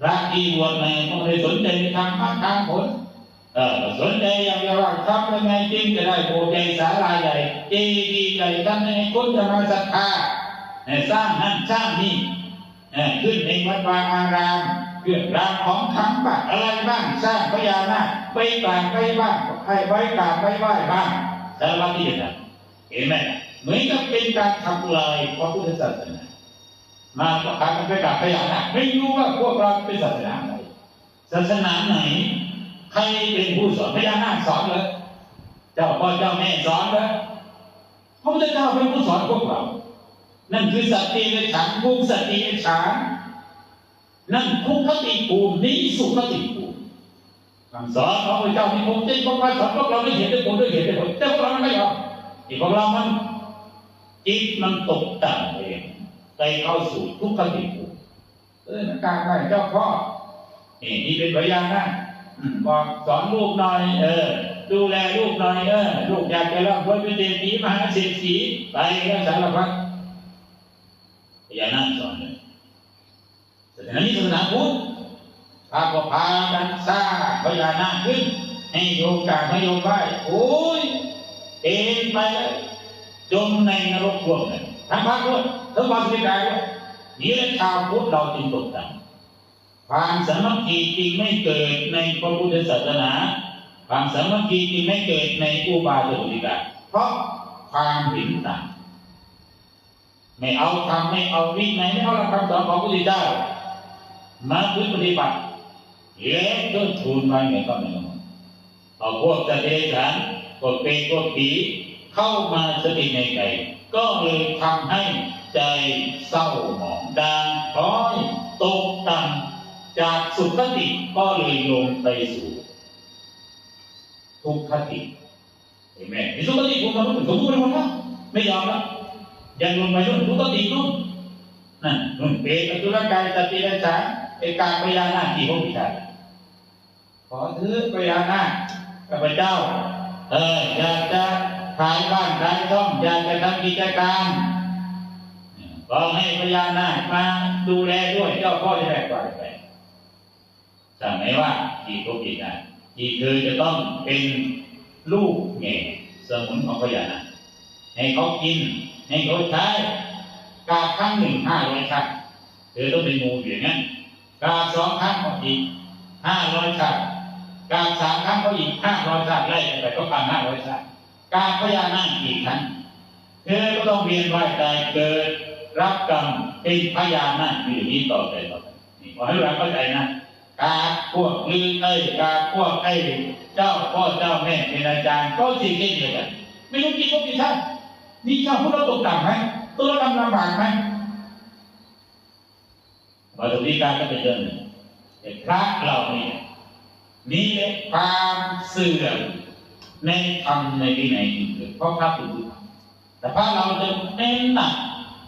พระที่บวชใหม่ก็ไม่ได้สนใจในทางมรรคทางผลเออสนใจอย่างเดียวว่าทำยังไงจึงจะได้โปรใหญ่สาลาใหญ่เจดีย์ใหญ่ทำยังไงคนจะมาศรัทธาสร้างนั่นสร้างนี่เออขึ้นในวัดวาอารามเครื่องรางของขังบ้างอะไรบ้างสร้างพญานาคไปกราบไปบ้างให้ไว้กราบไปไหว้บ้างสารพัดที่จะทำเห็นไหมเหมือนกับเป็นการทำลายพระพุทธศาสนา มาก็พากันไปกราบพญานาไม่รู้ว่าพวกเราเป็นศาสนาไหนศาสนาไหน ใครเป็นผู้สอนพญานาคสอนเลยเจ้าพ่อเจ้าแม่สอนเลยพระพุทธเจ้าเป็นผู้สอนพวกเรา นั่นคือสติในฉันภูมิสติในฉันท์นั่นทุกขติภูมินี้สุขติภูมิคำสอนของพระเจ้าที่ผมจริงพวกเราสอนพวกเราไม่เห็นด้วยผลด้วยเหตุด้วยผลแต่พวกเราไม่ยอมที่พวกเรามันจิตมันตกต่ำเอง ไปเข้าสู่ทุกขติภูมิเออมันกลารได้เจ้าพ่อนี่นี่เป็นพยานนะอืมบอกสอนลูกหน่อย เออ ดูแลลูกหน่อยเออลูกอยากจะร่ำรวยเป็นเศรษฐีมหาเศรษฐีไปแล้วสารพัดพญานาคสอนเลยศาสนานี้ศาสนาพุทธพาก็พากันสร้างพญานาคขึ้น ให้โยมกราบให้โยมไหว้โอ้ยเอ็นไปเลยจมในนรกพวกนั้นทั้งพระด้วย ทั้งความเสียใจด้นี่แหละชาวพุทธเราจึงตกต่ำความสามัคคีจริงไม่เกิดในพระพุทธศาสนาความสามัคคีจริงไม่เกิดในอุบาสกติกาเพราะความเห็นต่างไม่เอาทำไม่เอาวินัยไม่เอาหลักคำสอนของพระพุทธเจ้ามาพึ่งปฏิบัติแล้วก็ทูลไว้ไงก็ไม่รู้เอาพวกจะเดรันพวกเปรตพวกผีเข้ามาสถิตในใจก็เลยทำให้ ใจเศร้าหมองดางพร้อยตกต่ำจากสุขติก็เลยลงไปสู่ ทุกขติเห็นไหมในสุขติผมมันเป็นสมบูรณ์หมดแล้วไม่ยอมแล้วยังลงไปนู่นทุกขตินู่นนั่นนู่นเปรตอสุรกายสติปัญญาไอการพยานาคที่พระพุทธเจ้าขอถือพยานาคข้าพเจ้า เอออยากจะขายบ้านขายช่องอยากจะทำกิจการ ก็ให้พญานาคมาดูแลด้วยเจ้าพ่อจะได้ปล่อยไปสั่งไหมว่าที่พวกกิจการที่เธอจะต้องเป็นลูกแง่สมุนของพญานาคให้เขากิน ให้เขาใช้กาครั้งหนึ่งห้าร้อยครั้งเธอต้องเป็นงูอยู่อย่างนั้นกาสองครั้งก็อีกห้าร้อยครั้งกาสามครั้งก็อีกห้าร้อยครั้งไล่กันไปก็พันห้าร้อยครั้งกาพญานาคอีกครั้งเธอก็ต้องเวียนว่ายตายเกิด รับกรรมเป็นพญานาคอยู่อย่างนี้ต่อไปต่อไปนี่ขอให้เราเข้าใจนะกาพวกลือเอ้ยกาพวกไอ้เจ้าพ่อเจ้าแม่เป็นอาจารย์ก็สิ่งเช่นเดียวกันไม่รู้กี่พวกกี่ท่านนี่เจ้าพวกเราตกต่ำไหมตัวเราลำบากไหมมาดูที่การก็เป็นเรื่องหนึ่งแต่พระเราเนี่ยนี่แหละความเสื่อมในธรรมในวินัยจริงๆเพราะพระเป็นผู้ทำแต่พระเราจะเน้นหนัก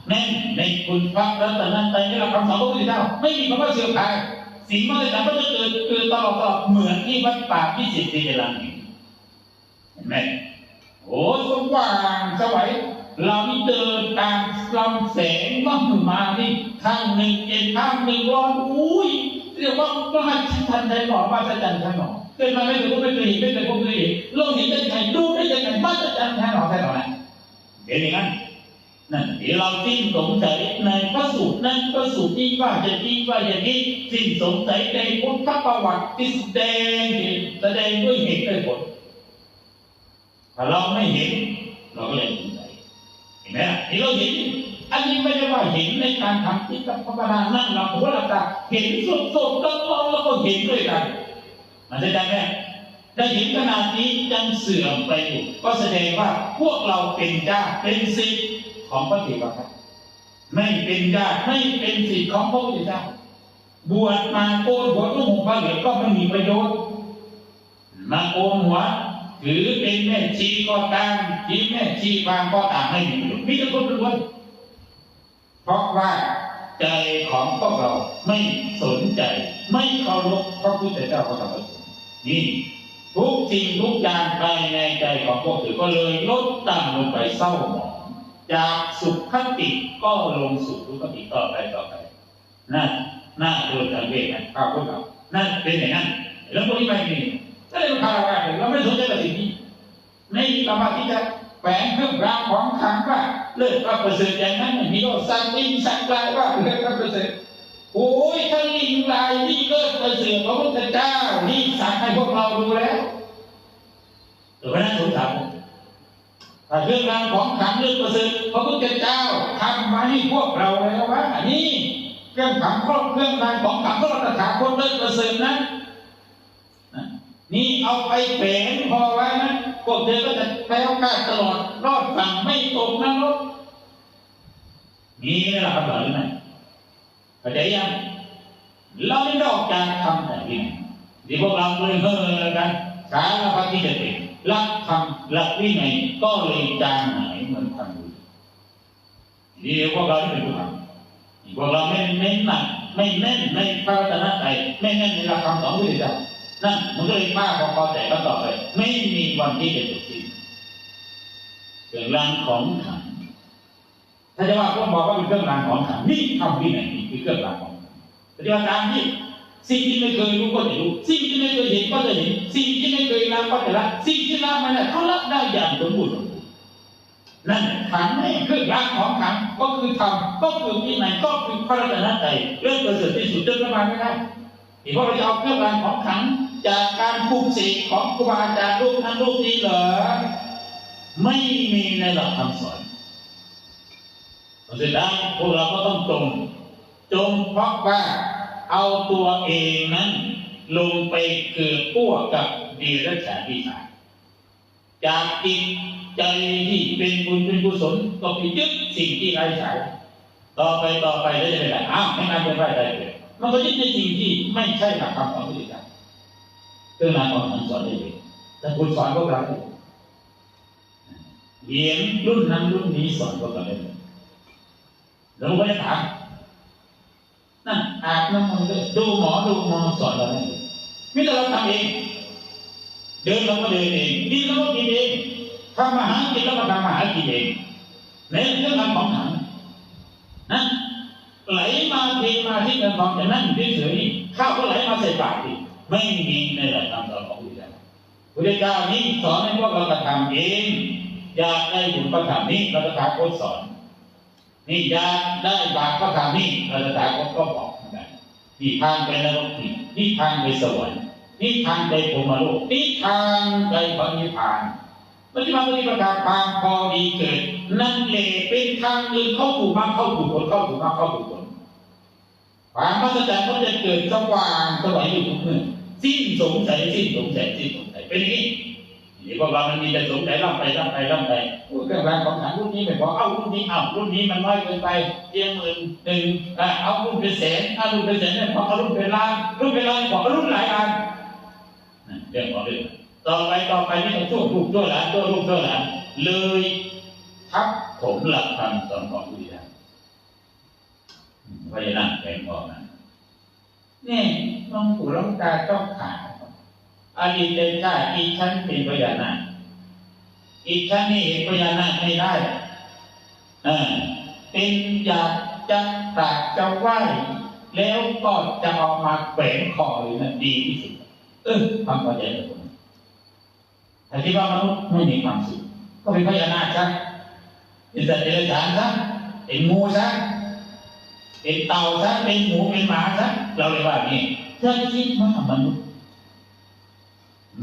แน่ในคุณพระรัตนตรัยนี่เราคำสอนพระพุทธเจ้าไม่มีคำว่าเสื่อมคลายสิ่งมันจะก็จะเกิดเกิดตลอดตลอดเหมือนที่วัดป่าที่สิทธิเจริญเห็นไหมโอ้สว่างสวัยเราเดินตามลำแสงมั่งมานี่ข้างหนึ่งเย็นข้างหนึ่งร้อนอุ้ยเรียกว่าก็ให้ทันใจหนอมาสัจจันทันหนอเกิดมาไม่เคยพบไม่เคยเห็นไม่เคยพบไม่เคยเห็นโลกเห็นได้ยังไงดูได้ยังไงมาสัจจันทันหนอใช่หรอนะเห็นอย่างนั้น นั่นที่เราสิ้นสงสัยในพระสูตรนั้นพระสูตรที่ว่าจะที่ว่าอย่างนี้สิ้นสงสัยในพุทธประวัติที่แสดงแสดงด้วยเหตุด้วยผลถ้าเราไม่เห็น เราก็ยังสงสัยเห็นไหมล่ะที่เราเห็น อันนี้ไม่ได้ว่าเห็นในการทำที่กับพระบานั่งเราหัวเราตาเห็นสดสดๆร้อนๆแล้วก็เห็นด้วยกันมันได้ไหมถ้าเห็นขนาดนี้ยังเสื่อมไปอยู่ก็แสดงว่าพวกเราเป็นเจ้าเป็นสิทธิ์ ของพระเถรพระไม่เป็นญาติไม่เป็นสิทธิ์ของพระพุทธเจ้าบวชมาโกนหัวนุ่งห่มผ้าเหลืองก็ไม่มีประโยชน์มาโกนหัวถือเป็นแม่ชีก็ตามที่แม่ชีบางก็ตามไม่มีประโยชน์มีแต่คนรวยเพราะว่าใจของพวกเราไม่สนใจ ไม่เคารพพระพุทธเจ้าพระธรรมพระสงฆ์นี่ทุกสิ่งทุกอย่างภายในใจของพวกเธอก็เลยลดต่ำลงไปเศร้าหมอง จากสุขคติก็ลงสู่ทุกขติต่อไปต่อไปนะน่าดูสังเกตนะข้าวพวกเรานั่นเป็นอย่างนั้นแล้วพวกนี้ไม่มีก็เลยพาเราไปเราไม่สนใจกับสิ่งนี้ในเรามาที่จะแฝงเครื่องรางของขังว่าเลิกว่าประเสริฐอย่างนั้นมีโลสักลิงสักลายว่าเลิกว่าประเสริฐโอ้ยถ้าลิงลายนี่เลิกประเสริฐพระพุทธเจ้านี่สั่งให้พวกเราดูแล้วแต่ว่าน่าสงสาร ถ้าเรื่องรางของขังเลิกประเสริฐพระพุทธเจ้าทำมาให้พวกเราแล้วว่านี่เครื่องขังครอบเครื่องรางของขลังพระตถาคตเลิกประเสริฐนะนี่เอาไปแฝงพอไว้นะพวกเธอก็จะแคล้วคลาตลอดรอดฝั่งไม่ตกนรกมีไหละครับหรือไม่เข้าใจยังเราไม่นออกจากทำแต่ที่ไหนที่พวกเราเลยเฮ่อกันสารพัดที่จะเป็น รักทำรักวินัยก็เลยจางหายเหมือนทำบุญนี่พวกเราที่เป็นผู้ทำพวกเราไม่เน้นหนักไม่เน้นในพระรัตนตรัยไม่เน้นในหลักคำสอนพระพุทธเจ้านั่นมันก็เลยมากพอๆแต่ก็ต่อไป ไม่มีวันที่จะจบสิ้นเรื่องรางของขลังถ้าจะว่าพวกบอกว่าเป็นเครื่องรางของขลังนี่ทำที่ไหนนี่คือเครื่องรางของขลังปฏิบัติตามที่ สิ่งที่ไม่เคยรู้ก็จะรู้ สิ่งที่ไม่เคยเห็นก็จะเห็น สิ่งที่ไม่เคยรับก็จะรับ สิ่งที่รับมาเนี่ยเขารับได้อย่างสมบูรณ์สมบูรณ์นั่นขันแม่คือรางของขลังก็คือธรรมก็คือที่ไหนก็คือพระรัตนตรัยเรื่องประเสริฐที่สุดจนประมาณไม่ได้ที่พวกเราจะเอาเครื่องรางของขลังจากการปลูกเสกของครูบาอาจารย์รูปนั้นรูปนี้เหรอไม่มีในหลักคำสอนเพราะฉะนั้นพวกเราก็ต้องจงจงเพราะว่า เอาตัวเองนั้น ลงไปเกือกั้วกับดีรัชาพิสารจากจิตใจที่เป็นบุญเป็นกุศลก็ไปยึดสิ่งที่ไร้สาระต่อไปต่อไปแล้วจะเป็นอะไรอ้าวไม่น่าจะไปได้เลยมันก็ยึดในสิ่งที่ไม่ใช่หลักคำสอนพระพุทธเจ้าเรื่องรางของขลังสอนได้เลยแต่คุณสอนพวกเราเหรียญรุ่นนั้นรุ่นนี้สอนพวกเราได้เลยเราไม่ได้ถาม อาบน้ำมันต์ด้วยดูหมอดูหมอสอนเราได้เลยไมแต่เราทำเองเดินเราก็เดินเองกินเราก็กินเองทำอาหารกินเราก็ทำอาหารกินเองในเรื่องรางของขลังนะไหลมาเทมาที่เงินทองจะนั่งเฉยๆข้าวก็ไหลมาใส่ปากดิไม่มีในหลักธรรมสอนของพระพุทธเจ้าพระเจ้านี้สอนให้พวกเรากระทำเองอยากได้บุญประทำนี้เราจะถาโคตสอน นี่อยากได้บาปประทำนี้เราจะถาโคตก็บอก นี่ทางไปนรกนี่นี่ทางไปสวรรค์นี่ทางไปพรหมโลกนี่ทางไปพระนิพพานปฏิบัติปฏิบัติทางพอดีเกิด นั่นแหละเป็นทางเดินเข้าถูกมากเข้าถูกผลเข้าถูกมากเข้าถูกผลความมหัศจรรย์ก็จะเกิดสว่างสวัยอยู่ทุกเมื่อสิ้นสงสัยสิ้นสงสัยสิ้นสงสัยเป็นอย่างนี้ นี่พวกเรามันมีแต่สงสัยล่ำไปล่ำไปล่ำไปเครื่องรางของขลังรุ่นนี้ไม่พอเอารุ่นนี้เอารุ่นนี้มันน้อยเกินไปเพียงหมื่นหนึ่งเอารุ่นเป็นแสนเอารุ่นเป็นแสนเนี่ยพอเอารุ่นเป็นล้านรุ่นเป็นล้านพอเอารุ่นหลายล้านเรื่องของเรื่องต่อไปต่อไปนี่ต้องช่วยลูกช่วยหลานช่วยลูกช่วยหลานเลยทับถมหลักธรรมสอนของพระพุทธเจ้าพญานาคแผงทอนะนี่น้องปู่น้องตาต้องขาว อดีตเป็นชาติอีกชั้นเป็นพญานาคอีกชั้นนี่เห็นพญานาคไม่ได้เออเป็นอยากจะตากจะไหวแล้วก็จะเอามาแขวนคอเลยนั่นดีที่สุดเออทำเข้าใจกับผมแต่ที่ว่ามนุษย์ไม่มีความสุขก็เป็นพญานาคซะเป็นสัตว์เดรัจฉานซะเป็นงูซะเป็นเต่าซะเป็นหมูเป็นหมาซะเราเลยว่านี่ถ้าคิดว่ามนุษย์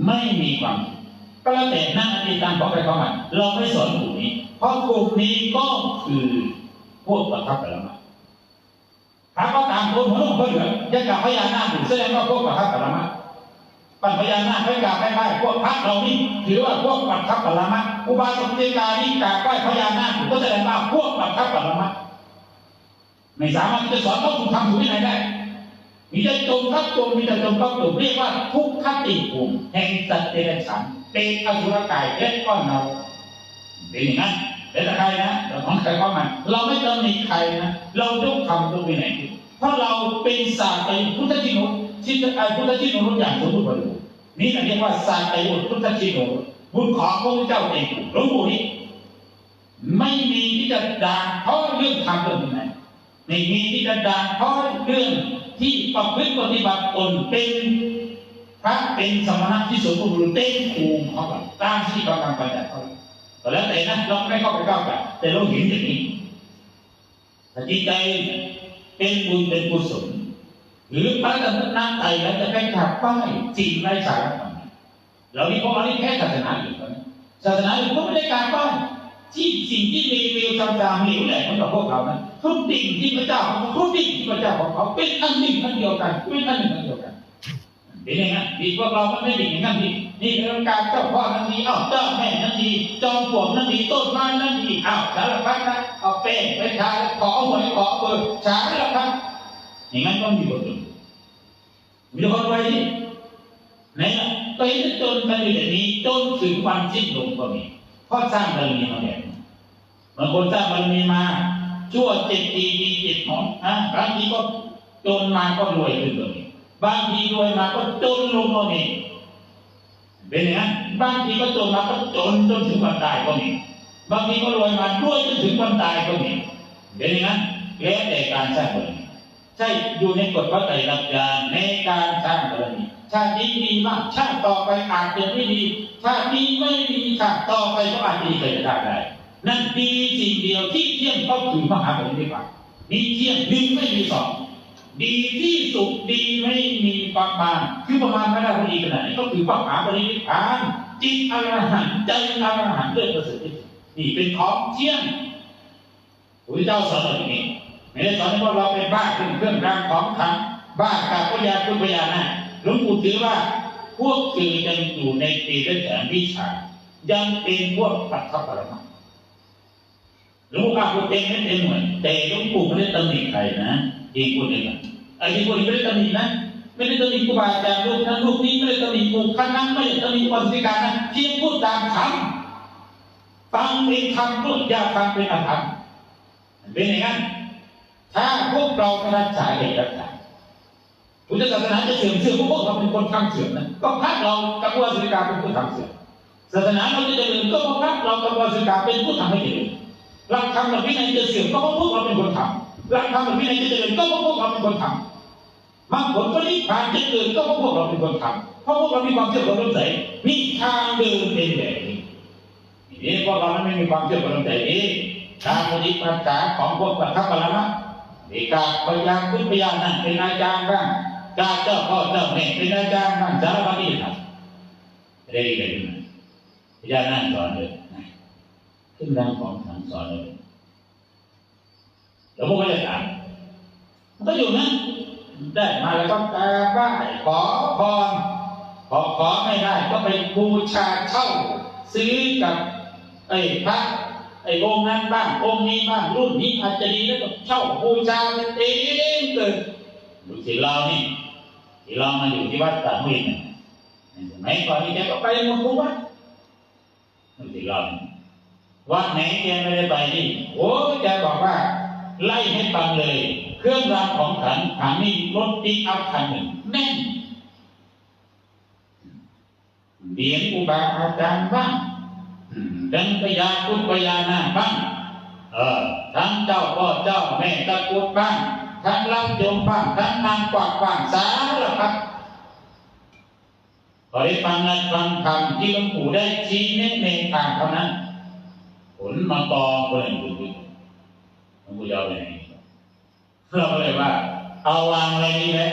ไม่มีความก็แล้วแต่นั่งอธิษฐานของใครของมันเราไม่สอนกลุ่มนี้ เพราะกลุ่มนี้ก็คือพวกประทับไปแล้วมาถ้าเขาตามคนหัวนุ่งเพื่อนยังกับพญานาคอยู่แสดงว่าพวกประทับไปแล้วมาปัญพญานาคไม่กราบไม่ไหว้พวกพระเรานี่ถือว่าพวกประทับไปแล้วมาอุบาสกเจกานี่กราบไหว้พญานาคอยู่ก็แสดงว่าพวกประทับไปแล้วมาไม่สามารถจะสอนเขาถูกทำถูกที่ไหนได้ มีแต่จมทับจมมีแต่จมทับจมเรียกว่าทุกขติภูมิแห่งสัตว์เดรัจฉานเป็นอสุรกายเล็กก้อนเราเป็นอย่างนั้นเป็นใครนะเราของใครของมันเราไม่ต้องมีใครนะเรายกคำตรงไปไหนเพราะเราเป็นศาสตร์ไปพุทธจิโนชิตไอพุทธจิโนรุ่นอย่างสมบูรณ์บริบูรณ์นี่เรียกว่าศาสตร์ไปพุทธจิโนบุญของพระเจ้าเองหลวงปู่นี้ไม่มีที่จะด่าเพราะเรื่องทำเรื่องนี้ไม่มีที่จะดังเพราะเรื่อง ที่ประพฤติปฏิบัติตนเป็นพระเป็นสมณะที่สมบูรณ์เต็มภูมิเขาแบบตามที่เขากำลังปฏิบัติเขาก็แล้วแต่นะเราไม่เข้าไปก้าวไก่แต่เราเห็นอย่างนี้ถ้าจิตใจเป็นบุญเป็นกุศลหรือพระธรรมนักไตแล้วจะไปขับป้ายจริงไร้สาระเรานี่พวกเรานี่แค่ศาสนาอยู่นะศาสนาอยู่ก็ไม่ได้การป้ายที่สิ่งที่มีวิวตามตามเหลวแหลกเหมือนกับพวกเรานะ ทุกสิ่งที่พระเจ้าทุกสิ่งที่พระเจ้าของเขาเป็นอันหนึ่งอันเดียวกันเป็นอันหนึ่งอันเดียวกันเป็นอย่างนั้นดีพวกเรามันไม่ดีอย่างนั้นดีนี่เป็นการเจ้าพ่อนั้นดีอ้าวเจ้าแม่นั้นดีจอมปลวกนั้นดีต้นไม้นั้นดีอ้าวสารพัดนะเอาแป้งไปทาขอหวยขอเบอร์สารพัดอย่างนั้นก็มีบทลงมีคนไว้ที่ไหนล่ะไปจนกันอยู่อย่นี้จนถึงวันสิ้นลมก็มีเพราะสร้างบารมีมาแบบบางคนสร้างบารมีมา ชั่วเจ็ดปีดีเจ็ดหนอะบางทีก็จนมาก็รวยขึ้นตัวนี้ บางทีรวยมาก็จนลงตัวนี้เป็นอย่างนั้นบางทีก็จนมาก็จนจนถึงควันตายก็มีบางทีก็รวยมารวยจนถึงควันตายก็มีเป็นอย่างนั้นแล้วแต่การสร้างบารมีใช่อยู่ในกฎพระไตรลักษณ์ในการสร้างบารมีชาตินี้ดีมากชาติต่อไปอาจจะไม่ดีชาตินี้ไม่ดีชาติต่อไปก็อาจดีไปได้ได้ นั่นดีสิ่งเดียวที่เที่ยงก็คือมหาปรินิพพามีเที่ยงหนึ่งไม่มีสองดีที่สุดดีไม่มีประมาณคือประมาณไม่ได้พอดีขนาดนี้ก็คือมหาปรินิพานจิตอรหันต์ใจอรหันต์ด้วยประสิทธินี่เป็นของเที่ยงพระเจ้าสอนอย่างนี้ไม่ได้สอนให้พวกเราเป็นบ้าขึ้นเครื่องรางของขังบ้ากับพยาคุณพยานะหลวงปู่ถือว่า พวกคือยังอยู่ในปีและแสนวิชายังเป็นพวกปัจจป รมาหลวงพ่อพูดเองไม่เต็มหน่วยแต่หลวงปู่ไม่ได้ตำหนิใครนะเองพูดเองนะไอ้ที่พูดไม่ได้ตำหนินะไม่ได้ตำหนิครูบาอาจารย์ลูกนั้นลูกนี้ไม่ได้ตำหนิปู่ข้างนั้นไม่ได้ตำหนิคนสิการนะเพียงพูดตามคำฟังเป็นคำพูดอย่าฟังเป็นอธรรมเป็นอย่างนั้นถ้าพวกเราไม่รักษาเหตุรักษาพุทธศาสนาจะเสื่อมเสื่อมพวกเราเป็นคนทำเสื่อมนะก็พักเรากับผู้สิการเป็นผู้ทำเสื่อมศาสนาเราจะเจริญก็เพราะพักเรากับผู้สิการเป็นผู้ทำให้เจริญ หลักธรรมหลักวินัยจะเสื่อมก็เพราะพวกเราเป็นคนทำหลักธรรมหลักวินัยจะเจริญก็เพราะพวกเราเป็นคนทำมรรคผลปรินิพพานจะเกิดก็เพราะพวกเราเป็นคนทำเพราะพวกเรามีความเชื่อความรู้ใจมีทางเดินเป็นแบบนี้นี่พวกเราไม่มีความเชื่อความรู้ใจเองทางปฏิปัติของพวกปัจจุบันะมีการพยายามขึ้นพยายามนั่นเป็นอาจารย์บ้างกาเจ้าพ่อเจ้าแม่เป็นอาจารย์บ้างสารพัดที่ทำเรียนอะไรอยู่นะพยายามนั่งสอนเลย ขึ้นรางของขังสอนเลยแล้วพวกก็จะถามมันก็อยู่นั้นได้มาแล้วก็กราบไหว้ขอพรขอขอไม่ได้ก็ไปบูชาเช่า ซื้อกับไอ้พระไอ้องค์นั้นบ้างองค์นี้บ้างรุ่นนี้อาจจะดีแล้วก็เช่าบูชาเป็นเองเลยดูสิเรานี่ที่เรามาอยู่ที่วัดตากมินเนี่ยสมัยก่อนนี่แกก็ไปหมดทุกวัดดูสิเรานี่ วัดไหนแกไม่ได้ไปนี่โอ้แกบอกว่า ไล่ให้ฟังเลย เครื่องรางของขันขันนี่รถปีอัพคันหนึ่งแน่นเหรียญอุบาอาจารย์บ้างดังพยาพุทธพยานาบ้างเออทั้งเจ้าพ่อเจ้าแม่ตะกุดบ้างทั้งรับโยมบ้างทั้งนางกวักบ้างสารพัดพอได้ฟังนั้นฟังคำที่หลวงปู่ได้ชี้แนะในทางเท่านั้น ผลมากองคนอื่นดูมันกูยาวไปไหนเราก็เลยว่า เอาวางอะไว้นี่แหละ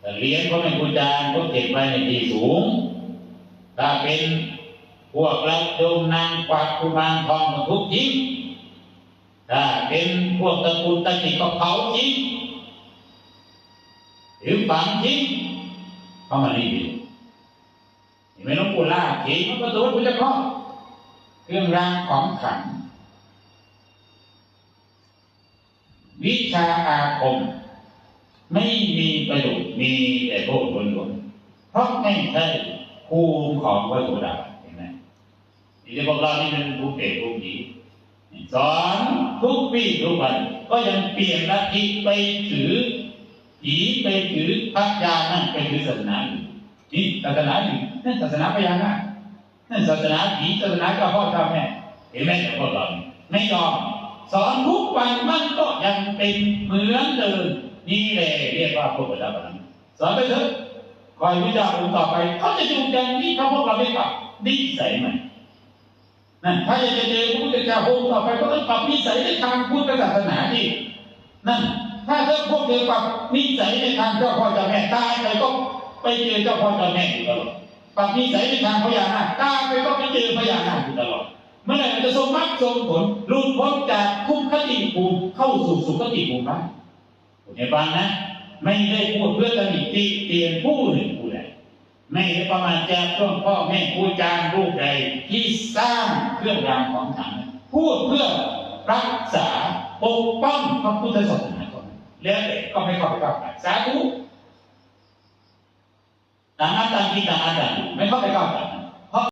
แต่เลี้ยงก็เป็นกุญานก็เก็บไว้ในที่สูง ถ้าเป็นพวกรักโยมนางกวักกุมารทองก็ทุกทิ้งถ้าเป็นพวกตระกูลตะกิก็เผาทิ้งหรือฝังทิ้งเข้ามานี่ดีเห็นไหมหลวงปูล่าเขียนมันก็ตัวพุทธเจ้า เครื่องรางของขลังวิชาอาคม ไม่มีประโยชน์มีแต่โทษล้วนๆเพราะไม่ใช่ภูมิของพระโสดาเห็นไหมที่จะบอกเรานี่เป็นภูมิเอกภูมิดีสอนทุกปีทุกวันก็ยังเปลี่ยนลัทธิไปถือผีไปถือพระยานั่นไปถือศาสนาอื่นนี่ศาสนาอื่นนั่นศาสนาพญานาค ศาสนาผีศาสนาเจ้าพ่อเจ้าแม่เห็นไหมแต่พวกเราไม่ยอมสอนทุกวันมันก็ยังเป็นเหมือนเดิมนี่แหละเรียกว่าพระพุทธเจ้าสอนไปเถอะคอยวิจารณ์ต่อไปเขาจะจูงใจนี่เขาพวกเราไม่ปรับนิสัยใหม่นั่นถ้าอยากจะเจอพระพุทธเจ้าองค์ต่อไปก็ต้องปรับนิสัยในทางพุทธศาสนาที่นั่นถ้าเธอพวกเธอปรับนิสัยในทางเจ้าพ่อเจ้าแม่ตายไปก็ไปเจอเจ้าพ่อเจ้าแม่อยู่ตลอด ปรับนิสัยในทางพญานาคตาไปก็ไปเจอพญานาคอยู่ตลอดเมื่อไหร่มันจะสมมรรคสมผลหลุดพ้นจากทุกขติภูมิเข้าสู่สุขติภูมิได้ในฟังนะไม่ได้พูดเพื่อตำหนิติเตียนผู้หนึ่งผู้ใดไม่ได้ประมาณแจกต้นพ่อแม่ครูอาจารย์รูปใดที่สร้างเครื่องรางของขลังพูดเพื่อรักษาปกป้องพระพุทธศาสนาก่อนแล้วก็ไม่เข้าไปก้าวไก่สาธุ ต่างอันต่